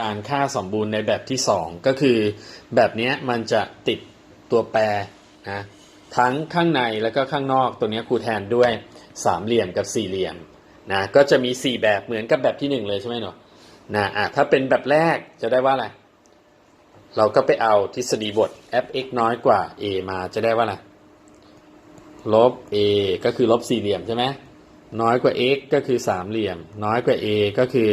การค่าสมบูรณ์ในแบบที่สองก็คือแบบนี้มันจะติดตัวแปรนะทั้งข้างในแล้วก็ข้างนอกตัวนี้ครูแทนด้วยสามเหลี่ยมกับสี่เหลี่ยมนะก็จะมีสี่แบบเหมือนกับแบบที่หนึ่งเลยใช่ไหมหนูนะอะถ้าเป็นแบบแรกจะได้ว่าอะไรเราก็ไปเอาทฤษฎีบท f(x) น้อยกว่า a มาจะได้ว่าอะไรลบ a ก็คือลบสี่เหลี่ยมใช่ไหมน้อยกว่า x ก็คือสามเหลี่ยม น้อยกว่า a ก็คือ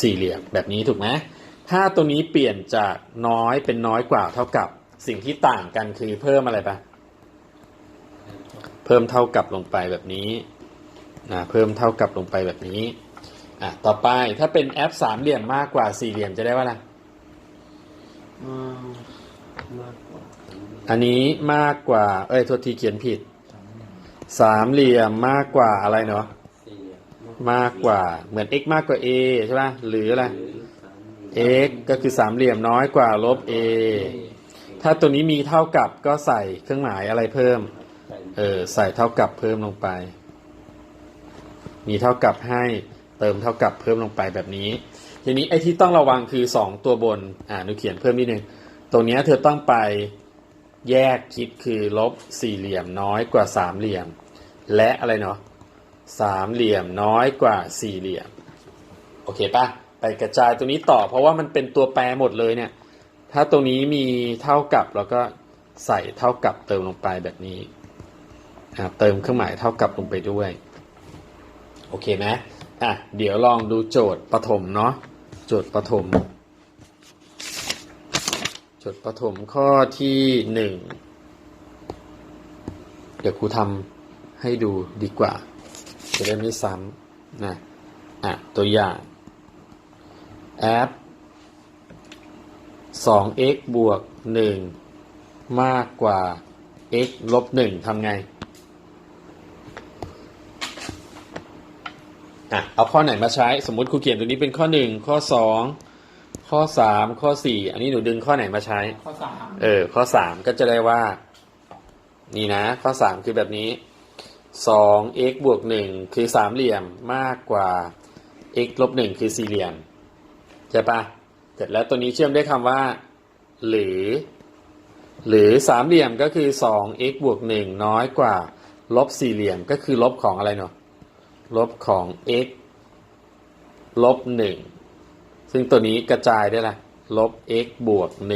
สี่เหลี่ยมแบบนี้ถูกไหมถ้าตัวนี้เปลี่ยนจากน้อยเป็นน้อยกว่าเท่ากับสิ่งที่ต่างกันคือเพิ่มอะไรปะเพิ่มเท่ากับลงไปแบบนี้นะเพิ่มเท่ากับลงไปแบบนี้อะต่อไปถ้าเป็น f สามเหลี่ยมมากกว่าสี่เหลี่ยมจะได้ว่าอะไรมามากกว่าอันนี้มากกว่า เอ้ยโทษทีเขียนผิด สามเหลี่ยมมากกว่าอะไรเนาะสี่เหลี่ย มากกว่า เหมือน x มากกว่า a ใช่ป่ะหรืออะไรหรือสามเหลี่ยม x ก็คือสามเหลี่ยมน้อยกว่าลบ a ถ้าตัวนี้มีเท่ากับก็ใส่เครื่องหมายอะไรเพิ่มใส่เออใส่เท่ากับเพิ่มลงไป มีเท่ากับให้เติมเท่ากับเพิ่มลงไปแบบนี้ ทีนี้ไอ้ที่ต้องระวังคือสองตัวบน อ่าหนูเขียนเพิ่มนิดนึงตรงเนี้ยเธอต้องไปแยกคิดคือลบสี่เหลี่ยมน้อยกว่าสามเหลี่ยม และอะไรเนาะ สามเหลี่ยมน้อยกว่าสี่เหลี่ยม โอเคปะไปกระจายตัวนี้ต่อเพราะว่ามันเป็นตัวแปรหมดเลยเนี่ย ถ้าตรงนี้มีเท่ากับเราก็ใส่เท่ากับเติมลงไปแบบนี้เติมเครื่องหมายเท่ากับลงไปด้วย โอเคไหมอะเดี๋ยวลองดูโจทย์ปฐมเนาะโจทย์ปฐมโจทย์ปฐมข้อที่หนึ่งเดี๋ยวครูทำให้ดูดีกว่า จะได้ไม่ซ้ำนะอะตัวอย่างแอป 2x บวก 1 มากกว่า x ลบ 1ทำไง อะ เอาข้อไหนมาใช้ สมมุติครูเขียนตัวนี้เป็นข้อ 1 ข้อ 2 ข้อ 3 ข้อ 4 อันนี้หนูดึงข้อไหนมาใช้ ข้อสามเออ ข้อ 3 ก็จะได้ว่า นี่นะ ข้อ 3 คือแบบนี้ 2x บวก 1 คือสามเหลี่ยมมากกว่า x ลบ 1 คือสี่เหลี่ยม ใช่ปะเสร็จแล้วตัวนี้เชื่อมด้วยคำว่า หรือ หรือสามเหลี่ยมก็คือ 2x บวก 1 น้อยกว่า ลบสี่เหลี่ยมก็คือลบของอะไรเนาะลบของ x ลบ 1 ซึ่งตัวนี้กระจายได้ละลบ x บวก 1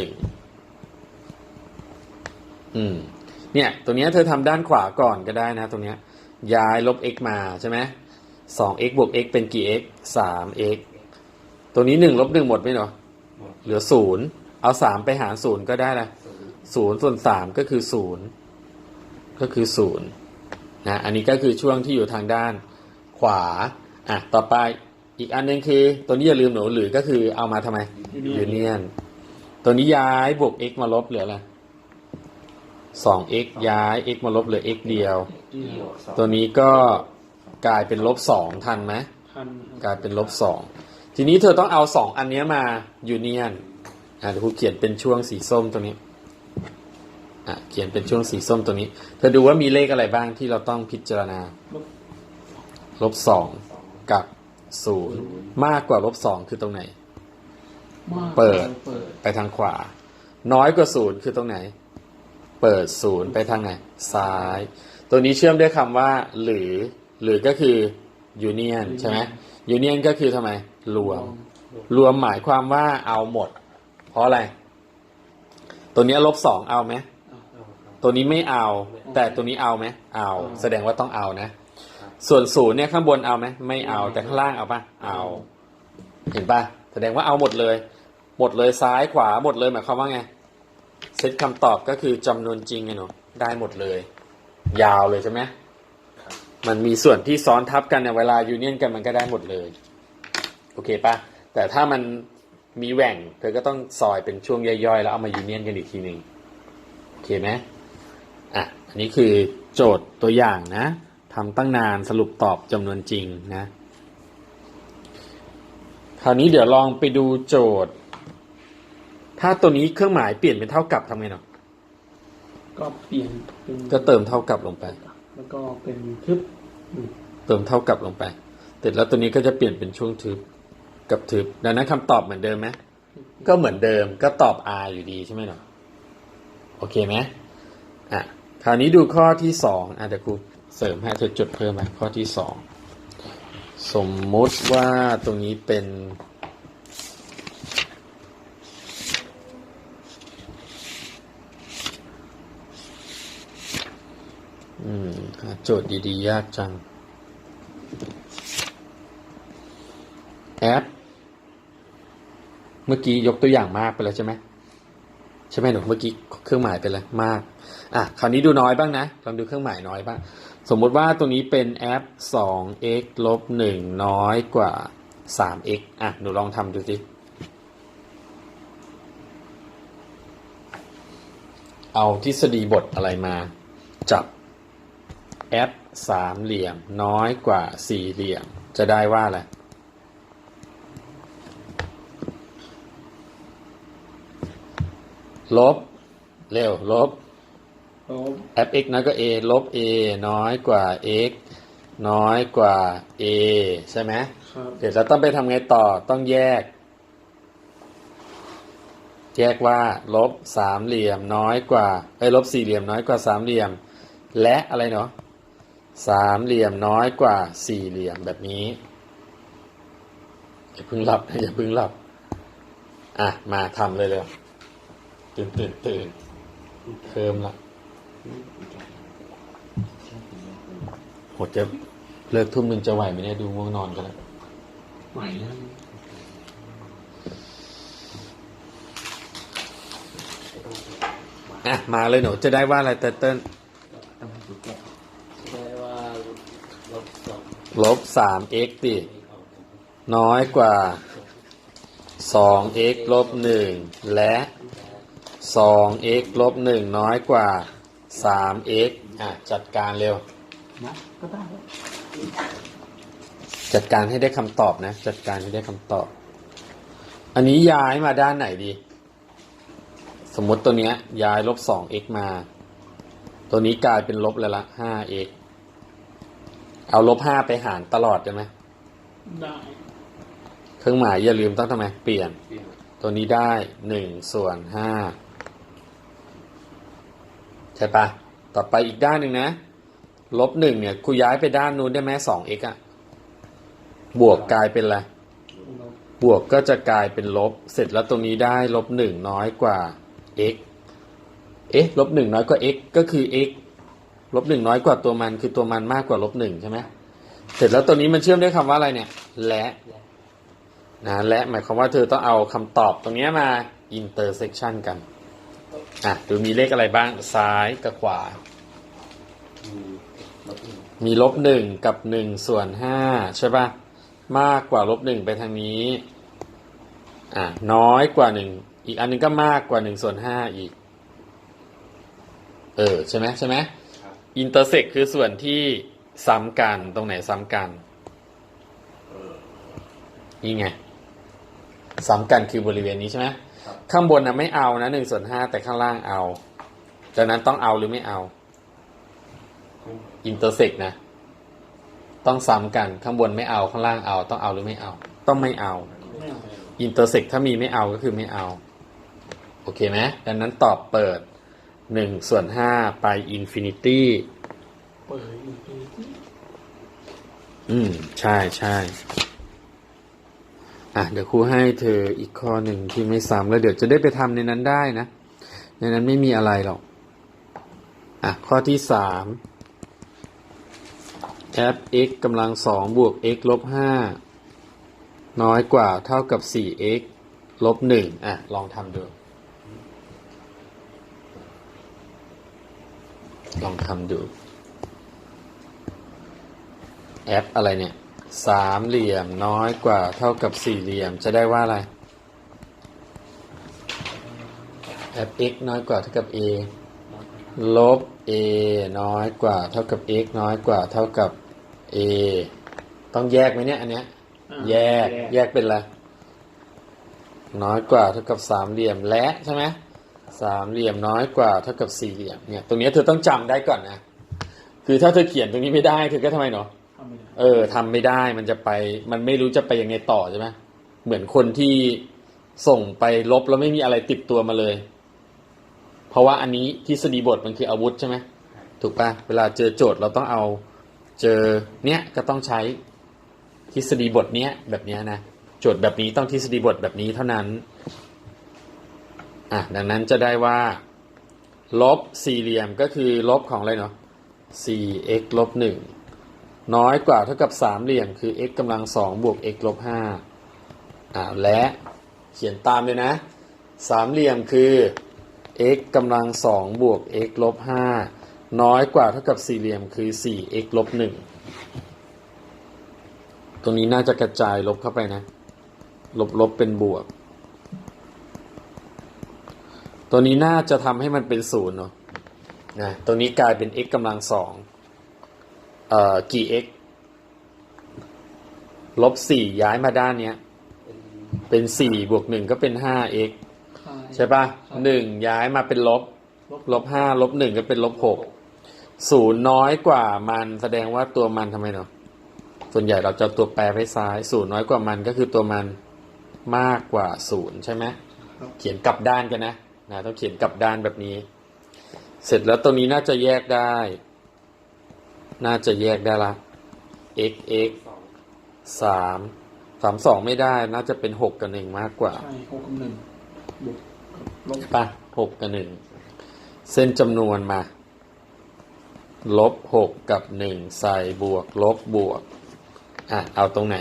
อืมเนี่ย ตัวนี้เธอทำด้านขวาก่อนก็ได้นะตรงเนี้ย ย้ายลบ x มาใช่ไหมสอง x บวก x เป็นกี่ x สาม x ตัวนี้หนึ่งลบหนึ่งหมดไหมเนาะหมดเหลือศูนย์เอาสามไปหารศูนย์ก็ได้ละศูนย์ศูนย์ส่วนสามก็คือศูนย์ก็คือศูนย์นะอันนี้ก็คือช่วงที่อยู่ทางด้านขวาอะต่อไปอีกอันหนึงคือ ตัวนี้อย่าลืมหนูหรือก็คือเอามาทำไมยูเนียนตัวนี้ย้ายบวก x มาลบเหลืออะไรสอง x ย้าย x มาลบเหลือ x เดียวที่บวกสองตัวนี้ก็กลายเป็นลบสองทันไหมพันกลายเป็นลบสองทีนี้เธอต้องเอาสองอันเนี้ยมายูเนียนอะเดี๋ยวครูเขียนเป็นช่วงสีส้มตัวนี้อะเขียนเป็นช่วงสีส้มตัวนี้ เธอดูว่ามีเลขอะไรบ้างที่เราต้องพิจารณา ลบลบสองกับศูนย์มากกว่าลบสองคือตรงไหน มากเปิด เปิดไปทางขวา น้อยกว่าศูนย์คือตรงไหน เปิดศูนย์ไปทางไหน ซ้าย ตัวนี้เชื่อมด้วยคำว่า หรือ หรือก็คือยูเนียนใช่ไหมยูเนียนก็คือทำไม รวม รวมหมายความว่าเอาหมด เพราะอะไร ตัวเนี้ยลบสองเอาไหมเอาเอาครับตัวนี้ไม่เอา แต่ตัวนี้เอาไหมเอา แสดงว่าต้องเอานะ ส่วนศูนย์เนี่ยข้างบนเอาไหมไม่เอา แต่ข้างล่างเอาปะเอา เห็นปะแสดงว่าเอาหมดเลย หมดเลยซ้ายขวาหมดเลยหมายความว่าไงเซตคำตอบก็คือจำนวนจริงไงหนูได้หมดเลย ยาวเลยใช่ไหมมันมีส่วนที่ซ้อนทับกันเนี่ยเวลายูเนียนกันมันก็ได้หมดเลย โอเคปะแต่ถ้ามันมีแหว่ง เธอก็ต้องซอยเป็นช่วงย่อยๆ แล้วเอามายูเนียนกันอีกทีหนึ่งโอเคไหมอะอันนี้คือโจทย์ตัวอย่างนะทำตั้งนานสรุปตอบจำนวนจริงนะ คราวนี้เดี๋ยวลองไปดูโจทย์ ถ้าตัวนี้เครื่องหมายเปลี่ยนเป็นเท่ากับทำไงเนาะ ก็เปลี่ยนเป็นก็เติมเท่ากับลงไป แล้วก็เป็นทึบอืมเติมเท่ากับลงไป เสร็จแล้วตัวนี้ก็จะเปลี่ยนเป็นช่วงทึบกับทึบ ดังนั้นคำตอบเหมือนเดิมไหมก็เหมือนเดิมก็ตอบ R อยู่ดีใช่ไหมเนาะโอเคไหมอะคราวนี้ดูข้อที่สองอะเดี๋ยวครูเสริมให้เธอจดเพิ่มไหมข้อที่สองสมมุติว่าตรงนี้เป็น อืมหาโจทย์ดีๆ ยากจัง แอปเมื่อกี้ยกตัวอย่างมากไปแล้วใช่ไหมใช่ไหมหนูเมื่อกี้เครื่องหมายไปแล้วมาก อะคราวนี้ดูน้อยบ้างนะลองดูเครื่องหมายน้อยบ้าง สมมุติว่าตรงนี้เป็นแอป 2x ลบ1น้อยกว่า 3x อะหนูลองทำดูสิเอาทฤษฎีบทอะไรมา จับ f สามเหลี่ยมน้อยกว่าสี่เหลี่ยม จะได้ว่าอะไร ลบ เร็ว ลบลบ f x น้อยกว่า a ลบ a น้อยกว่า x น้อยกว่า a ใช่ไหมครับเดี๋ยวเราต้องไปทำไงต่อ ต้องแยก แยกว่า ลบสามเหลี่ยมน้อยกว่าไอ้ยลบสี่เหลี่ยมน้อยกว่าสามเหลี่ยม และอะไรเนาะ สามเหลี่ยมน้อยกว่าสี่เหลี่ยมแบบนี้อย่าเพิ่งหลับนะอย่าเพิ่งหลับ อะ มาทำเลยเร็วตื่นตื่นตื่นเคิมละโหจะเลิกทุ่มหนึ่งจะไหวไหมเนี่ยดูง่วงนอนกันแล้วไหวแล้วอะ มาเลยหนูจะได้ว่าอะไรเต้นเต้น ต้องให้ดูแก้ได้ว่าลบสอง ลบสาม x ดิน้อยกว่าสอง x ลบหนึ่งและสอง x ลบหนึ่งน้อยกว่าสาม x อะ จัดการเร็วนะก็ได้แล้วจัดการให้ได้คำตอบนะ จัดการให้ได้คำตอบ อันนี้ย้ายมาด้านไหนดี สมมติตัวเนี้ยย้ายลบสอง x มา ตัวนี้กลายเป็นลบเลยละห้า x เอาลบห้าไปหารตลอดได้ไหมได้ เครื่องหมายอย่าลืมต้องทำไมเปลี่ยนเปลี่ยน ตัวนี้ได้หนึ่งส่วนห้าใช่ปะต่อไปอีกด้านหนึ่งนะลบหนึ่งเนี่ยครูย้ายไปด้านนู้นได้ไหมสอง x อะบวกกลายเป็นอะไรลบบวกก็จะกลายเป็นลบ เสร็จแล้วตรงนี้ได้ลบหนึ่งน้อยกว่า x เอ๊ะลบหนึ่งน้อยกว่า x ก็คือ x ลบหนึ่งน้อยกว่าตัวมันคือตัวมันมากกว่าลบหนึ่งใช่ไหมเสร็จแล้วตัวนี้มันเชื่อมด้วยคำว่าอะไรเนี่ย และนะและหมายความว่าเธอต้องเอาคำตอบตรงนี้มา intersection กันอะดูมีเลขอะไรบ้างซ้ายกับขวา มีลบหนึ่งกับหนึ่งส่วนห้าใช่ปะมากกว่าลบหนึ่งไปทางนี้อะน้อยกว่าหนึ่งอีกอันหนึงก็มากกว่าหนึ่งส่วนห้าอีก เออ ใช่ไหมใช่ไหม อินเตอร์เซกคือส่วนที่ซ้ำกันตรงไหนซ้ำกันนี่ไงซ้ำกันคือบริเวณนี้ใช่ไหมครับข้างบนนะไม่เอานะหนึ่งส่วนห้าแต่ข้างล่างเอาดังนั้นต้องเอาหรือไม่เอาอินเตอร์เซกนะ ต้องซ้ำกันข้างบนไม่เอาข้างล่างเอา ต้องเอาหรือไม่เอา ต้องไม่เอาไม่เอาอินเตอร์เซกถ้ามีไม่เอาก็คือไม่เอา โอเคไหมดังนั้นตอบเปิด หนึ่งส่วนห้าไปอินฟินิตี้เปิดอีกทีอืม ใช่ใช่อะ เดี๋ยวครูให้เธออีกข้อหนึ่งที่ไม่ซ้ำแล้วเดี๋ยวจะได้ไปทำในนั้นได้นะ ในนั้นไม่มีอะไรหรอก อะ ข้อที่สาม f x กำลังสองบวก x ลบห้าน้อยกว่าเท่ากับสี่ x ลบหนึ่งอะ ลองทำดู ลองทำดู แอปอะไรเนี่ย สามเหลี่ยมน้อยกว่าเท่ากับสี่เหลี่ยมจะได้ว่าอะไร f x น้อยกว่าเท่ากับ a ลบ a น้อยกว่าเท่ากับ x น้อยกว่าเท่ากับ a ต้องแยกไหมเนี่ยอันเนี้ยอ่าแยก แยกเป็นอะไร น้อยกว่าเท่ากับสามเหลี่ยมและใช่ไหม สามเหลี่ยมน้อยกว่าเท่ากับสี่เหลี่ยมเนี่ยตรงเนี้ยเธอต้องจำได้ก่อนนะคือถ้าเธอเขียนตรงนี้ไม่ได้เธอก็ทำไมเนาะทำไม่ได้เออทำไม่ได้มันจะไป มันไม่รู้จะไปยังไงต่อใช่ไหมเหมือนคนที่ส่งไปลบแล้วไม่มีอะไรติดตัวมาเลย เพราะว่าอันนี้ทฤษฎีบทมันคืออาวุธใช่ไหมถูกปะเวลาเจอโจทย์เราต้องเอา เจอเนี้ยก็ต้องใช้ทฤษฎีบทเนี้ยแบบเนี้ยนะโจทย์แบบนี้ต้องทฤษฎีบทแบบนี้เท่านั้น อะดังนั้นจะได้ว่า ลบสี่เหลี่ยมก็คือลบของอะไรเนาะ 4x ลบ1น้อยกว่าเท่ากับสามเหลี่ยมคือ x กำลังสองบวก x ลบห้าอ่าและเขียนตามเลยนะ สามเหลี่ยมคือ x กำลังสองบวก x ลบห้าน้อยกว่าเท่ากับสี่เหลี่ยมคือ 4x ลบหนึ่งตรงนี้น่าจะกระจายลบเข้าไปนะ ลบลบเป็นบวก ตัวนี้น่าจะทำให้มันเป็นศูนย์เนาะนะตัวนี้กลายเป็น x กำลังสองเอ่อกี่ x ลบสี่ย้ายมาด้านเนี้ย เป็นเป็นสี่บวกหนึ่งก็เป็นห้า x ใช่ปะหนึ่งย้ายมาเป็นลบ ลบห้าลบหนึ่งก็เป็นลบหกศูนย์น้อยกว่ามันแสดงว่าตัวมันทำไมเนาะส่วนใหญ่เราจะเอาตัวแปรไว้ซ้ายศูนย์น้อยกว่ามันก็คือตัวมันมากกว่าศูนย์ใช่ไหมครับเขียนกลับด้านกันนะ นะต้องเขียนกลับด้านแบบนี้ เสร็จแล้วตรงนี้น่าจะแยกได้ น่าจะแยกได้ละ x x สองสามสามสองไม่ได้น่าจะเป็นหกกับหนึ่งมากกว่าใช่หกกับหนึ่งบวกกับลบป่ะหกกับหนึ่งเส้นจำนวนมา ลบหกกับหนึ่งใส่บวก ลบบวก อะ เอาตรงไหน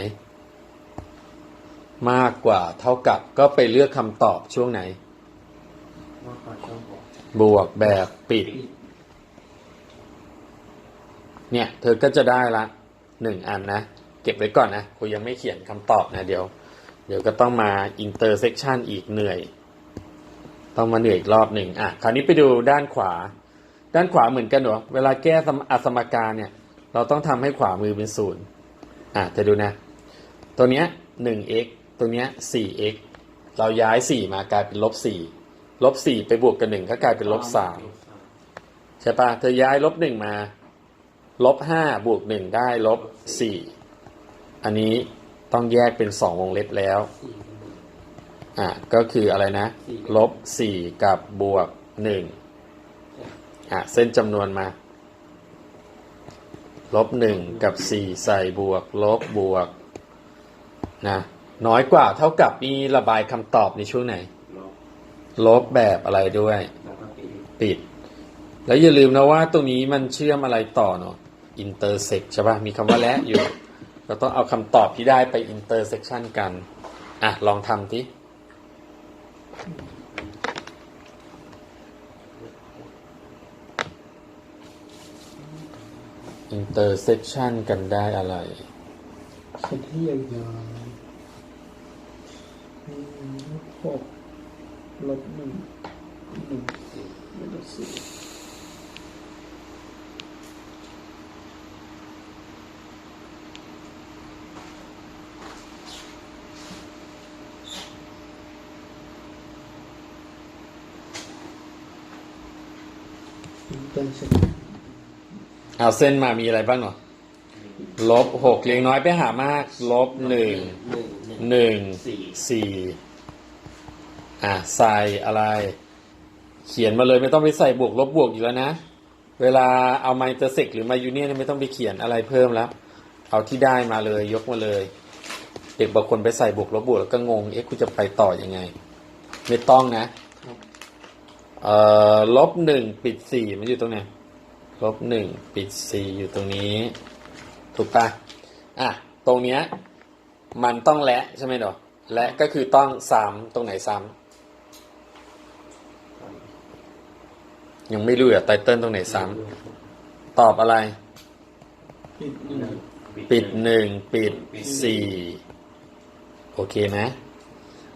มากกว่าเท่ากับก็ไปเลือกคำตอบช่วงไหน บวกแบบปิด เนี่ย เธอก็จะได้ละหนึ่งอันนะ เก็บไว้ก่อนนะครูยังไม่เขียนคำตอบนะเดี๋ยว เดี๋ยวก็ต้องมา intersection อีกเหนื่อย ต้องมาเหนื่อยอีกรอบหนึ่งอะ คราวนี้ไปดูด้านขวา ด้านขวาเหมือนกันเหรอเวลาแก้สมอสมการเนี่ย เราต้องทำให้ขวามือเป็นศูนย์อะจะดูนะ ตัวเนี้ยหนึ่ง x ตัวเนี้ยสี่ x เราย้ายสี่มากลายเป็นลบสี่ ลบสี่ไปบวกกับหนึ่งก็กลายเป็นลบสามลบสามใช่ปะเธอย้ายลบหนึ่งมา ลบห้าบวกหนึ่งได้ลบสี่อันนี้ต้องแยกเป็นสองวงเล็บแล้วสี่เป็นหนึ่งอะก็คืออะไรนะสี่ลบสี่กับบวกหนึ่งอะเส้นจำนวนมา ลบหนึ่งกับสี่ใส่บวก ลบบวกนะน้อยกว่าเท่ากับนี่ระบายคำตอบในช่วงไหน ลบแบบอะไรด้วย ปิด แล้วอย่าลืมนะว่าตรงนี้มันเชื่อมอะไรต่อเนาะ intersect ใช่ปะมีคำว่าและอยู่ เราต้องเอาคำตอบที่ได้ไป intersection กัน อะ ลองทำที intersection กันได้อะไรเขียนให้ยาวๆอืมลบหก ลบหนึ่งหนึ่งสี่เป็นเส้นเอาเส้นมามีอะไรบ้างเนาะลบหกเรียงน้อยไปหามาก ลบหนึ่งหนึ่งหนึ่งสี่สี่ อะใส่อะไร เขียนมาเลยไม่ต้องไปใส่บวกลบบวกอยู่แล้วนะ เวลาเอามาอินเตอร์เซกหรือมายูเนียนไม่ต้องไปเขียนอะไรเพิ่มแล้ว เอาที่ได้มาเลยยกมาเลย เด็กบางคนไปใส่บวกลบบวกแล้วก็งง เอ๊ะคุณจะไปต่อยังไง ไม่ต้องนะเอ่อลบหนึ่งปิดสี่มันอยู่ตรงไหนลบหนึ่งปิดสี่อยู่ตรงนี้ ถูกปะอะ ตรงเนี้ย มันต้องและใช่ไหมดอกและก็คือต้องซ้ำตรงไหนซ้ำ ยังไม่รู้อะไตเติ้ลตรงไหนซ้ำตอบอะไร ปิดหนึ่งปิดหนึ่งปิดสี่โอเคไหม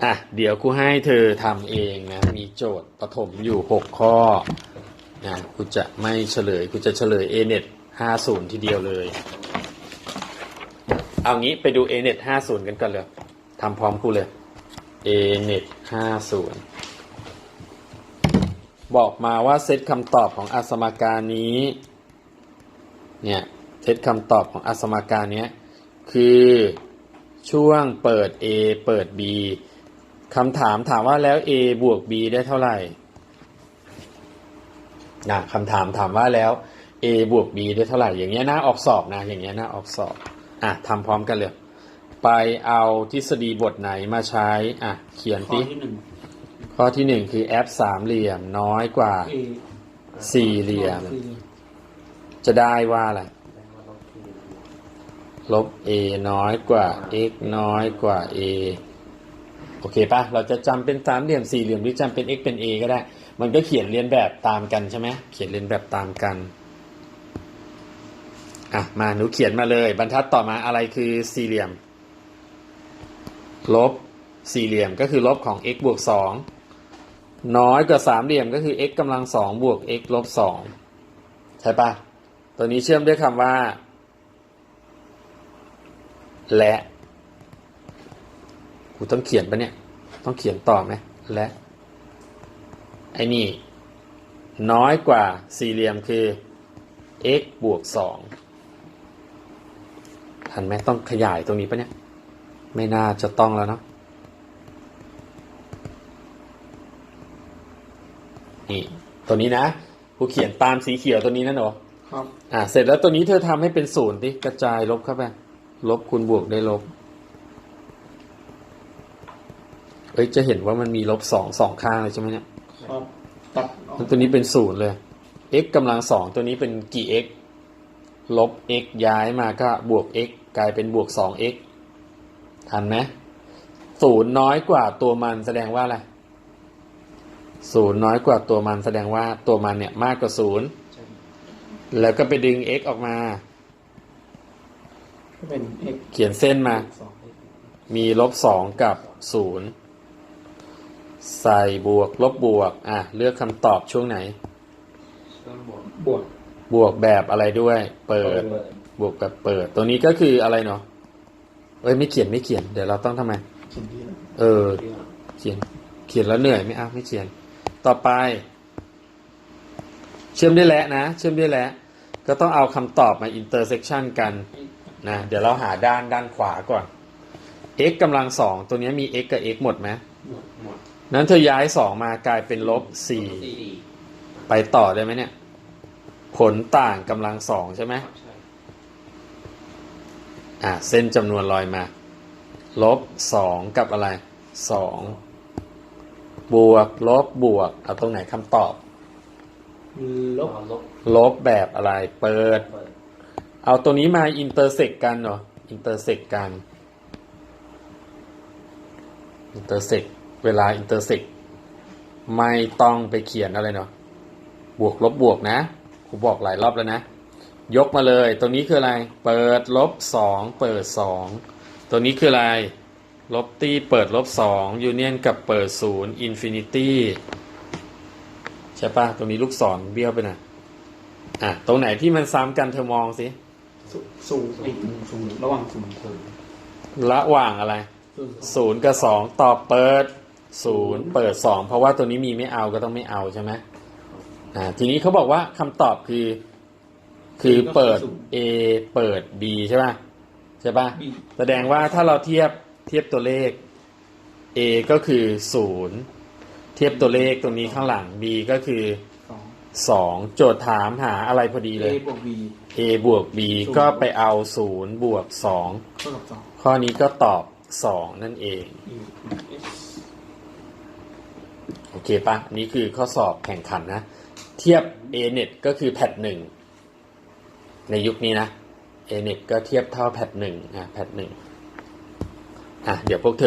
อะ เดี๋ยวครูให้เธอทำเองนะ มีโจทย์ปฐมอยู่หกข้อนะครูจะไม่เฉลยครูจะเฉลย a n e t ห้าศูนย์ทีเดียวเลย เอางี้ไปดู a n e t ห้าศูนย์กันก่อนเลยทำพร้อมครูเลย a n e t ห้าศูนย์ บอกมาว่าเซตคำตอบของอสมการนี้เนี่ยเซตคำตอบของอสมการเนี้ยคือช่วงเปิด A เปิด B คำถามถามว่าแล้ว A บวก B ได้เท่าไหร่นะคำถามถามว่าแล้ว A บวก B ได้เท่าไหร่ อย่างเงี้ยน่าออกสอบนะ อย่างเงี้ยน่าออกสอบ อะทำพร้อมกันเลย ไปเอาทฤษฎีบทไหนมาใช้ อะ เขียนข้อติที่หนึ่ง ข้อที่หนึ่งคือ f สามเหลี่ยมน้อยกว่าสี่เหลี่ยม จะได้ว่าอะไรลบ a น้อยกว่า x น้อยกว่า a โอเคปะเราจะจำเป็นสามเหลี่ยมสี่เหลี่ยมหรือจำเป็น x เป็น a ก็ได้ มันก็เขียนเรียนแบบตามกันใช่ไหมเขียนเรียนแบบตามกันอะมาหนูเขียนมาเลย บรรทัดต่อมาอะไรคือสี่เหลี่ยม ลบสี่เหลี่ยมก็คือลบของ x บวกสอง น้อยกว่าสามเหลี่ยมก็คือ x กำลังสองบวก x ลบสองใช่ปะตัวนี้เชื่อมด้วยคำว่า และกูต้องเขียนปะเนี่ย ต้องเขียนต่อไหมและ ไอ้นี่ น้อยกว่าสี่เหลี่ยมคือ x บวกสองทันไหมต้องขยายตรงนี้ปะเนี่ย ไม่น่าจะต้องแล้วเนาะ นี่ ตัวนี้นะกูเขียนตามสีเขียวตัวนี้นะหนูครับ อ่า เสร็จแล้วตัวนี้เธอทำให้เป็นศูนย์ดิกระจายลบเข้าไปลบคูณบวกได้ลบ เอ้ยจะเห็นว่ามันมีลบสองสองข้างเลยใช่ไหมเนี่ยครับตัดออกแล้วตัวนี้เป็นศูนย์เลย x กำลังสองตัวนี้เป็นกี่ x ลบ x ย้ายมาก็บวก x กลายเป็นบวกสอง x ทันไหมศูนย์น้อยกว่าตัวมันแสดงว่าอะไร ศูนย์น้อยกว่าตัวมันแสดงว่าตัวมันเนี่ยมากกว่าศูนย์ใช่แล้วก็ไปดึง x ออกมาก็เป็น x เขียนเส้นมาสองมีลบสองกับศูนย์ใส่บวกลบบวก อะ เลือกคำตอบช่วงไหนต้นบวกบวก บวกแบบอะไรด้วยเปิดเปิด บวกแบบเปิด ตัวนี้ก็คืออะไรเนาะเอ้ยไม่เขียนไม่เขียน เดี๋ยวเราต้องทำไมเขียนที่แล้วเออที่ว่าเขียน เขียนแล้วเหนื่อยไม่เอาไม่เขียน ต่อไป เชื่อมด้วยและนะ เชื่อมด้วยและก็ต้องเอาคำตอบมา intersection กันนะเดี๋ยวเราหาด้านด้านขวาก่อน x กำลังสองตัวนี้มี x กับ x หมดไหมหมดหมดนั้นเธอย้ายสองมากลายเป็นลบสี่สี่ไปต่อได้ไหมเนี่ย ผลต่างกำลังสองใช่ไหมใช่อะเส้นจำนวนลอยมา ลบสองกับอะไรสอง บวก ลบบวก เอาตรงไหนคำตอบลลบบลบลบแบบอะไรเปิดเปิด เอาตัวนี้มาอินเตอร์เซกกันเนาะอินเตอร์เซกกัน อินเตอร์เซกเวลาอินเตอร์เซกไม่ต้องไปเขียนอะไรเนาะบวกลบบวกนะครูบอกหลายรอบแล้วนะ ยกมาเลย ตัวนี้คืออะไร เปิดลบสองเปิดสองตัวนี้คืออะไร ลบตี้เปิดลบสองยูเนียนกับเปิดศูนย์อินฟินิตี้ใช่ปะตรงนี้ลูกศรเบี้ยวไปหนะอะ ตรงไหนที่มันซ้ำกันเธอมองสิสูสูงอีกหนึ่งสูงระหว่างสูงเธอระหว่างอะไรศูนย์ศูนย์กับสองตอบเปิดศูนย์เปิดสองเพราะว่าตัวนี้มีไม่เอาก็ต้องไม่เอาใช่ไหมอ่าทีนี้เขาบอกว่าคำตอบคือ คือเปิด A เปิด B ใช่ป่ะใช่ป่ะบีแสดงว่าถ้าเราเทียบ เทียบตัวเลข A ก็คือศูนย์เทียบตัวเลขตรงนี้ข้างหลัง B ก็คือสองสองโจทย์ถามหาอะไรพอดีเอเลยบวกบี A บวก B ศูนย์ ก็ไปเอาศูนย์บวกสองเท่ากับสองข้อนี้ก็ตอบสองนั่นเอง อีกเอสโอเคปะอันนี้คือข้อสอบแข่งขันนะ เทียบ A net ก็คือแพทหนึ่งในยุคนี้นะ A net ก็เทียบเท่าแพทหนึ่งอะแพทหนึ่ง อะเดี๋ยวพวกเธอ